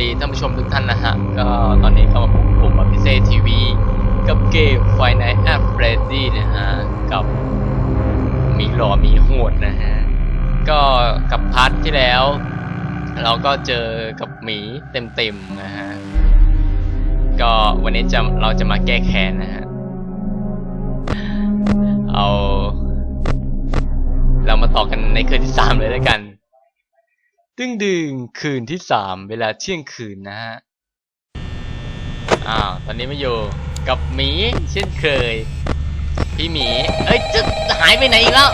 ดีท่านผู้ชมทุกท่านนะฮะก็ตอนนี้ก็มาพบกับผมอภิเศษทีวี กับเกมไฟในแอปเฟรดดี้นะฮะ กับมีหล่อมีโหดนะฮะ ก็กับพาร์ทที่แล้ว เราก็เจอกับหมีเต็มๆนะฮะ ก็วันนี้จะเราจะมาแก้แค้นนะฮะ เอา เรามาต่อกันในคืนที่สามเลยแล้วกัน ดึงดึงคืนที่สามเวลาเที่ยงคืนนะฮะ อ้าว ตอนนี้มาอยู่กับหมีเช่นเคย พี่หมี เอ้ยจะหายไปไหนอีกแล้ว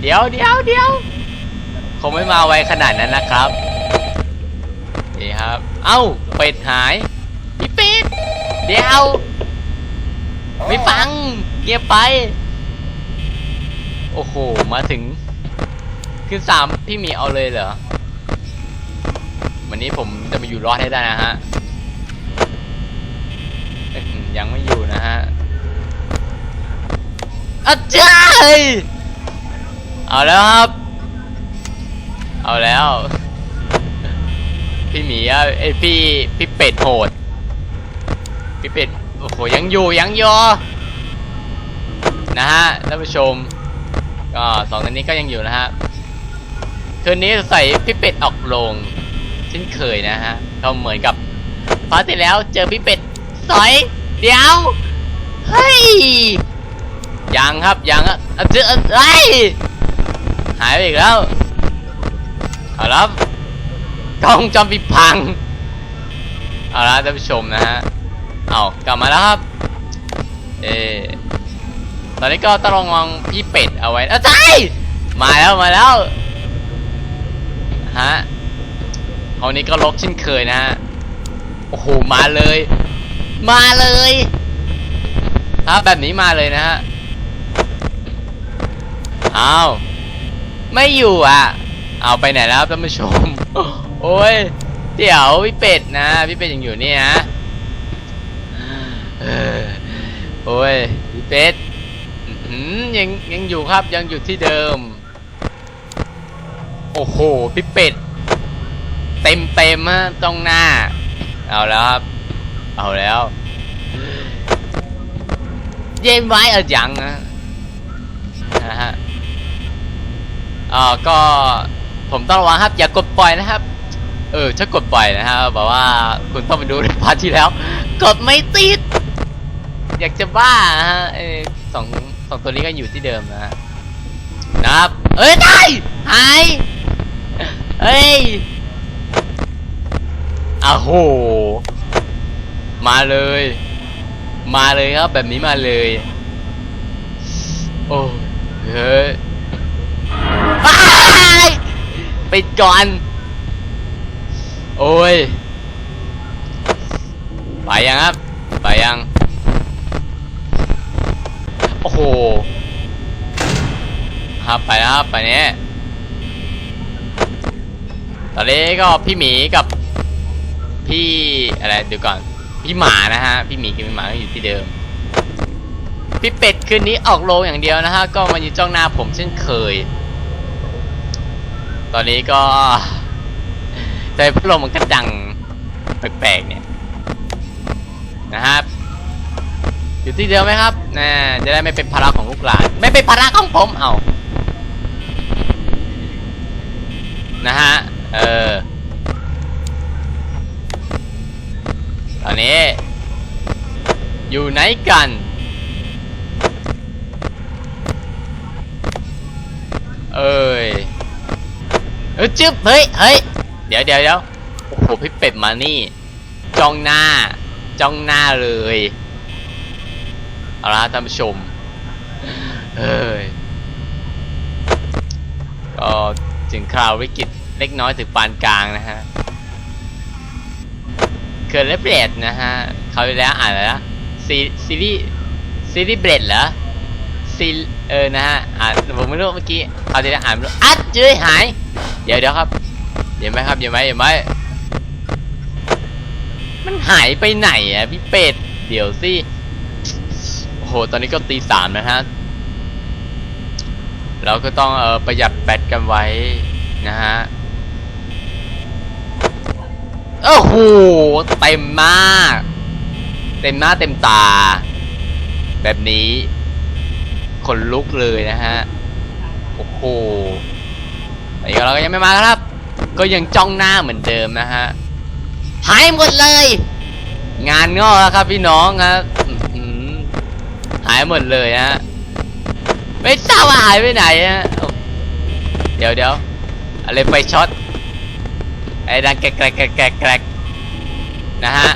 เดี๋ยวเดี๋ยวเดี๋ยวคงไม่มาไวขนาดนั้นนะครับนี่ครับ เอ้า เป็ดหาย พี่เป็ด เดี๋ยว ไม่ฟัง เงียบไป โอ้โห มาถึง ขึ้นสามพี่หมีเอาเลยเหรอ วันนี้ผมจะมาอยู่รอดให้ได้นะฮะ ยังไม่อยู่นะฮะอาจารย์เอาแล้วครับ เอาแล้ว พี่หมีอะเอ้พี่พี่เป็ดโหด พี่เป็ดโอ้โหยังอยู่ยังยอนะฮะท่านผู้ชมก็สองท่านนี้ก็ยังอยู่นะฮะ คืนนี้ใส่พี่เป็ดออกโรงเช่นเคยนะฮะก็เหมือนกับพาร์ทที่แล้วเจอพี่เป็ดสอย เดี๋ยวเฮ้ยยังครับยังอะเจออะไรหายไปอีกแล้วเอาละกล้องจอมปิดพังเอาละท่านผู้ชมนะฮะเอากลับมาแล้วครับเออตอนนี้ก็ต้องระวังพี่เป็ดเอาไว้เอ้าใช่มาแล้วมาแล้ว ฮะคราวนี้ก็ลกเช่นเคยนะฮะ โอ้โห มาเลย มาเลยถ้าแบบนี้มาเลยนะฮะ อ้าว ไม่อยู่อะ เอาไปไหนแล้วท่านผู้ชม โอ้ย เดี๋ยวพี่เป็ดนะ พี่เป็ดยังอยู่นี่นะเออโอ้ยพี่เป็ดยังยังอยู่ครับยังอยู่ที่เดิม โอ้โหพี่เป็ด เต็มเต็มฮะตรงหน้า เอาแล้วครับ เอาแล้ว เย็นไว้เอายังนะนะฮะอ่าก็ผมต้องระวังครับ อย่ากดปล่อยนะครับ เออถ้ากดปล่อยนะฮะบอกว่าคุณต้องไปดูในพาร์ทที่แล้ว กดไม่ติด อยากจะบ้าฮะสองสองตัวนี้ก็อยู่ที่เดิมนะฮะนะครับ เอ้ยได้หาย เอ้ยอ้าโห มาเลย มาเลยครับ แบบนี้มาเลย โอ้เฮ้ยไปปิดก่อน โอ้ย ไปยังครับ ไปยัง โอ้โหครับไปแล้วครับไปเนี้ย ตอนนี้ก็พี่หมีกับพี่อะไรเดี๋ยวก่อนพี่หมานะฮะพี่หมีกับพี่หมาก็อยู่ที่เดิม พี่เป็ดคืนนี้ออกโรงอย่างเดียวนะฮะก็มาอยู่จ้องหน้าผมเช่นเคย ตอนนี้ก็แต่พัดลมมันก็ดังแปลกๆเนี่ยนะครับ อยู่ที่เดิมไหมครับนะจะได้ไม่เป็นภาระของลูกหลานไม่เป็นภาระของผมเอานะฮะ เออ ตอนนี้ อยู่ไหนกัน เอ้ยเออจึ๊บเฮ้ยเฮ้ยเดี๋ยวเดี๋ยวเดี๋ยวโอ้โหพี่เป็ดมานี่ จ้องหน้า จ้องหน้าเลย เอาละท่านผู้ชมเฮ้ยก็ถึงคราววิกฤต เล็กน้อยถึงปานกลางนะฮะเกิดและเบรดนะฮะเขาวที่แล้วอ่านอะไรนะซีซีรีส์ซีรีส์เบรดเหรอซีเออนะฮะอ่านผมไม่รู้เมื่อกี้เขาวที่แล้วอ่านไม่รู้อัดเจ้ยหาย เดี๋ยวเดี๋ยวครับเดี๋ยวไหมครับเดี๋ยวไหมเดี๋ยวไหมมันหายไปไหนอะพี่เป็ดเดี๋ยวสิโอ้โหตอนนี้ก็ตีสามนะฮะเราก็ต้องเออประหยัดแบตกันไว้นะฮะ โอ้โหเต็มมาก เต็มหน้าเต็มตา แบบนี้ขนลุกเลยนะฮะ โอ้โหแต่เราก็ยังไม่มาครับ ก็ยังจ้องหน้าเหมือนเดิมนะฮะ หายหมดเลย งานงอกแล้วครับพี่น้องครับหายหมดเลยฮะ ไม่ทราบว่าหายไปไหนฮะ เดี๋ยวเดี๋ยวอะไรไฟช็อต ไอ้ดังแกรกแกรกแกรกแกรกแกรกนะฮะ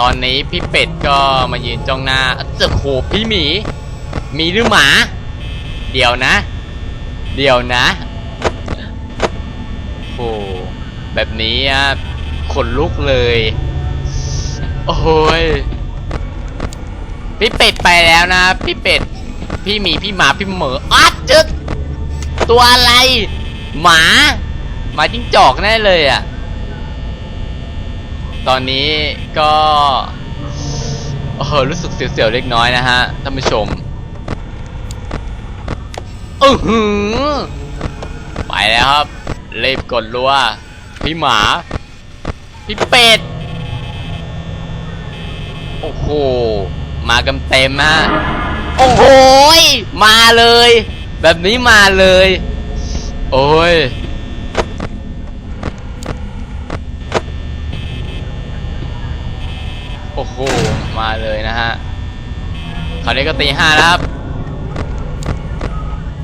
ตอนนี้พี่เป็ดก็มายืนจ้องหน้าจะโหพี่หมี มีหรือหมา เดี๋ยวนะ เดี๋ยวนะ โอ้แบบนี้อะขนลุกเลย โอ้ย พี่เป็ดไปแล้วนะ พี่เป็ด พี่หมี พี่หมา พี่เหมออัดจึกตัวอะไร หมา มาจิ้งจอกแน่เลยอะ ตอนนี้ก็โอ้โหรู้สึกเสียวๆเล็กน้อยนะฮะท่านผู้ชมอือหือไปแล้วครับเรีบกดรัวพี่หมา พี่เป็ด โอ้โห มากันเต็มฮะ โอ้โหยมาเลย แบบนี้มาเลย โอ้ย โอ้โห มา เลยนะฮะคราวนี้ก็ตีห้าแล้วครับ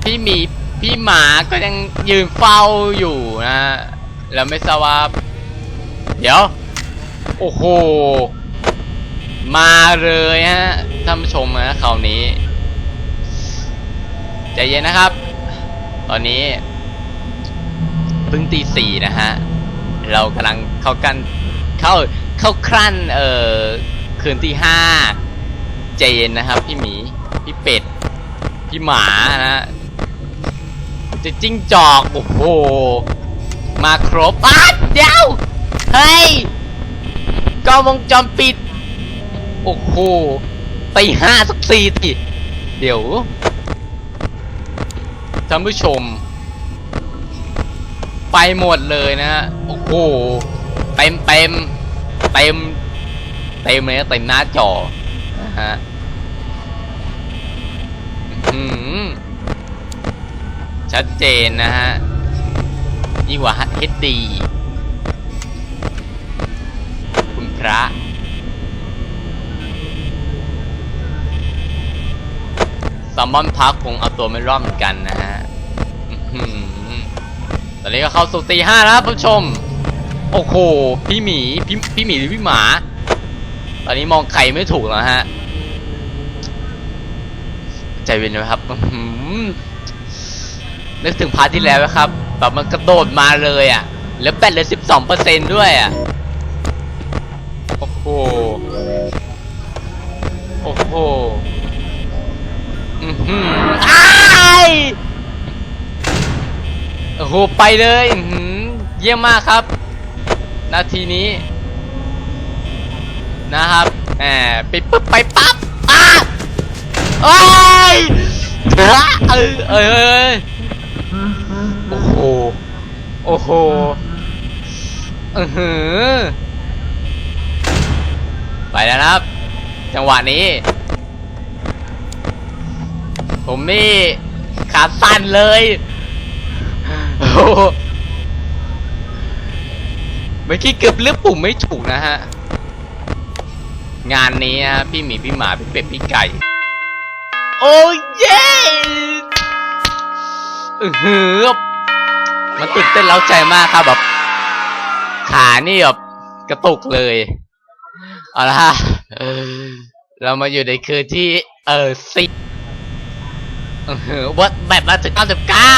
พี่หมีพี่หมาก็ยังยืนเฝ้าอยู่นะฮะแล้วไม่ทราบว่าเดี๋ยว โอ้โห มาเลยฮะท่านผู้ชมนะคราวนี้ใจเย็นนะครับ ตอนนี้เพิ่งตีสี่นะฮะ เรากำลังเข้ากันเข้าเข้าครั่นเอ่อ คืนที่ห้าใจเย็นนะครับ พี่หมี พี่เป็ด พี่หมานะจะจิ้งจอก โอ้โห มาครบอ้าเดี๋ยว เฮ้ยกล้องวงจรปิด โอ้โหตีห้าสักสี่ทีเดี๋ยวท่านผู้ชม ไปหมดเลยนะ โอ้โห เต็มเต็มเต็ม เต็มเลยนะเต็มหน้าจอนะฮะชัดเจนนะฮะยิ่งกว่า HD คุณพระซัมมอนพักคงเอาตัวไม่รอดเหมือนกันนะฮะตอนนี้ก็เข้าสู่ตีห้าแล้วครับผู้ชม โอ้โห พี่หมี พี่พี่หมีหรือพี่หมา ตอนนี้มองใครไม่ถูกแล้วฮะ ใจเย็นนะครับอื้อหือนึกถึงพาร์ทที่แล้วนะครับ แบบมันกระโดดมาเลยอะ แล้วแบตเหลือสิบสองเปอร์เซ็นด้วยอะ โอ้โห โอ้โห อือหืออ้ายโอ้โห ไปเลยอื้อหือเยี่ยมมากครับ นาทีนี้ นะครับแหมไปปุ๊บไปปั๊บอ้าโอ้ยเออเออเออเออโอ้โหโอ้โหอือหือไปแล้วนะครับ จังหวะนี้ ผมนี่ขาสั่นเลยโอ้โหเมื่อกี้เกือบเลือกปุ่มไม่ถูกนะฮะ งานนี้ฮะพี่หมีพี่หมาพี่เป็ดพี่ไก่ โอ้เย้อือหือมันตื่นเต้นเล้าใจมากครับแบบขานี่แบบกระตุกเลย เอาละฮะเออเรามาอยู่ในคืนที่เออสิเออวัดแบบมาถึงเก้าสิบเก้า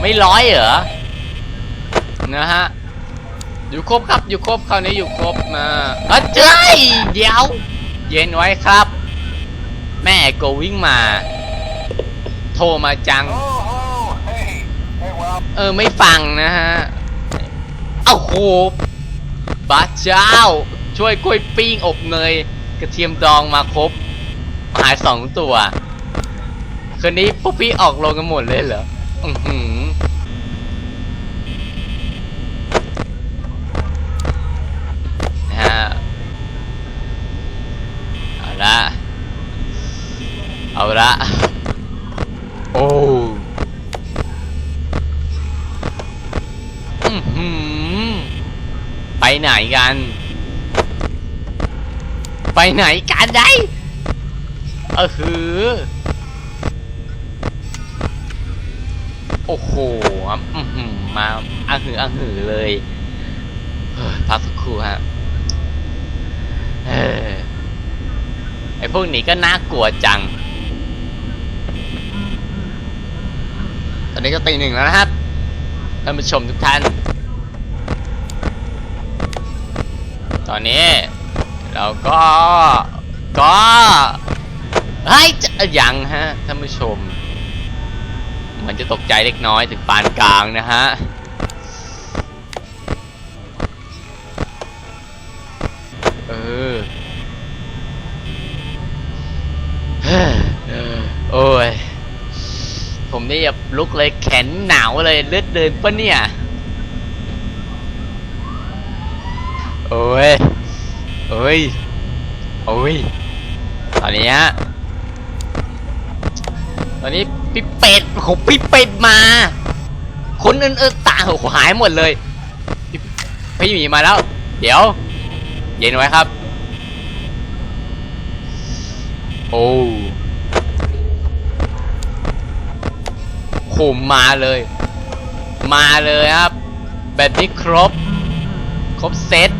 ไม่ร้อยเหรอนะฮะ อยู่ครบครับอยู่ครบคราวนี้อยู่ครบมาเอ้ยเจ้ยเดี๋ยว เย็นไว้ครับ แม่ก็วิ่งมา โทรมาจัง เออไม่ฟังนะฮะเอ้าโหบ้าเจ้า ช่วยกล้วยปิ้งอบเนย กระเทียมดองมาครบหายสองตัวคืนนี้พวกพี่ออกโรงกันหมดเลยเหรออือหือ เอาละโอ้ไปไหนกัน ไปไหนกันได้เออหือ โอ้โหมาอะหืออะหือเลยเฮ้ยพักสักครู่ฮะเออไอพวกนี้ก็น่ากลัวจัง ตอ นี้ก็ตีหนึ่งแล้วนะครับท่านผู้ชมทุกท่าน ตอนนี้ เราก็ก็เฮ้ยยังฮะท่านผู้ชม มันจะตกใจเล็กน้อยถึงปานกลางนะฮะเออโอ้ย ผมนี่แบบลุกเลยแขนหนาวเลยเลือดเดินปะเนี่ย โอ้ย โอ้ย โอ้ย ตอนนี้ฮะ ตอนนี้พี่เป็ดโอ้พี่เป็ดมา คนอื่นๆตาโหหายหมดเลยพี่พี่หมีมาแล้ว เดี๋ยว เย็นไว้ครับ โอ้ โหมาเลย มาเลยครับ แบบนี้ครบ ครบเซต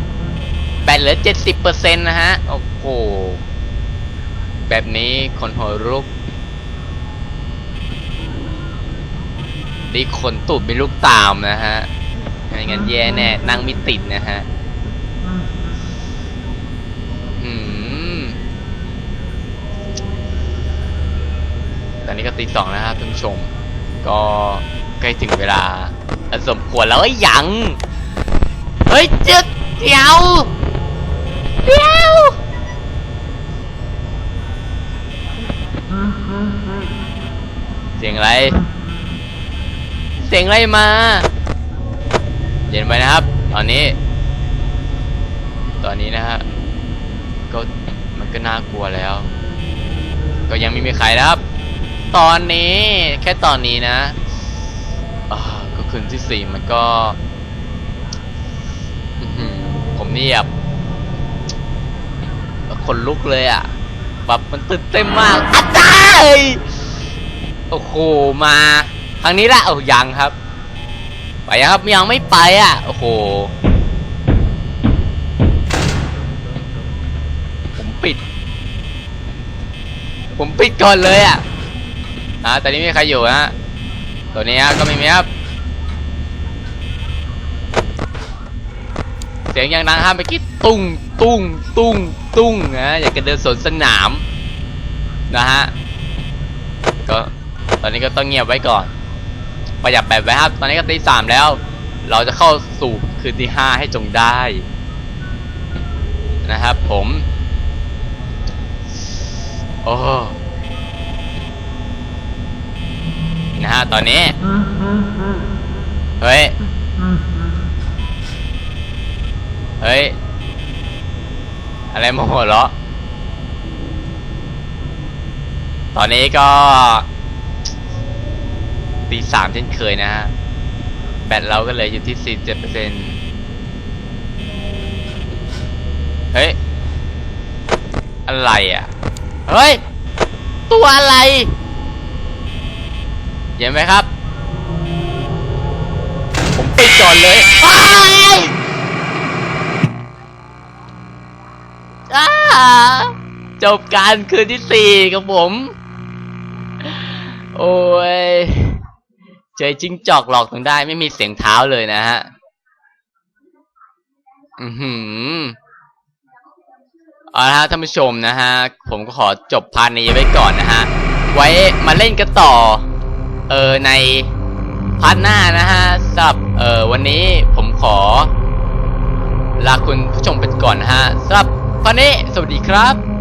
แบตเหลือ 70%นะฮะ โอ้โห แบบนี้คนหัวรุก ดีขนตูดเป็นลูกตามนะฮะไม่งั้นแย่แน่ นั่งไม่ติดนะฮะอืมตอนนี้ก็ตีสองแล้วครับท่านผู้ชม ก็ใกล้ถึงเวลาอันสมควรแล้วเอ้ยัง เฮ้ยจึ๊ดเดี๋ยวเดี๋ยวเสียงอะไร เสียงอะไรมา เย็นไปนะครับ ตอนนี้ ตอนนี้นะฮะก็มันก็น่ากลัวแล้ว ก็ยังไม่มีใครนะครับ ตอนนี้ แค่ตอนนี้นะก็คืนที่สี่มันก็ผมนี่แบบคนลุกเลยอะแบบมันตื่นเต้นมากอาจารย์โอ้โหมาทางนี้ละโอ้ยังครับ ไปยังครับยังไม่ไปอะโอ้โหผมปิด ผมปิดก่อนเลยอะ อ่าตอนนี้ไม่มีใครอยู่ฮะตัวนี้ฮะก็ไม่มีครับ เสียงย่างดังห้ามไปคิดตุ้งตุ้งตุ้งตุ้งนะอยากจะเดินสวนสนามนะฮะก็ตอนนี้ก็ต้องเงียบไว้ก่อน ประหยัดแบบไว้ครับ ตอนนี้ก็ตีสามแล้ว เราจะเข้าสู่คืนที่ห้าให้จงได้ นะครับผม โอ้ นะฮะ ตอนนี้ เฮ้ย เฮ้ย อะไรโมโหเหรอ ตอนนี้ก็ตีสามเช่นเคยนะฮะ แบตเราก็เลยอยู่ที่47เปอร์เซ็นต์เฮ้ย อะไรอะ เฮ้ย ตัวอะไร เห็นไหมครับ ผมปิดก่อนเลยอ้ายอ้าจบการคืนที่สี่กับผม โอ้ย เจอจิ้งจอกหลอกถึงได้ไม่มีเสียงเท้าเลยนะฮะ อือหือเอาละฮะท่านผู้ชมนะฮะ ผมก็ขอจบพาร์ทนี้ไว้ก่อนนะฮะ ไว้มาเล่นกันต่อ เออในพาร์ทหน้านะฮะสำหรับเออวันนี้ผมขอ ลาคุณผู้ชมไปก่อนนะฮะสำหรับตอนนี้สวัสดีครับ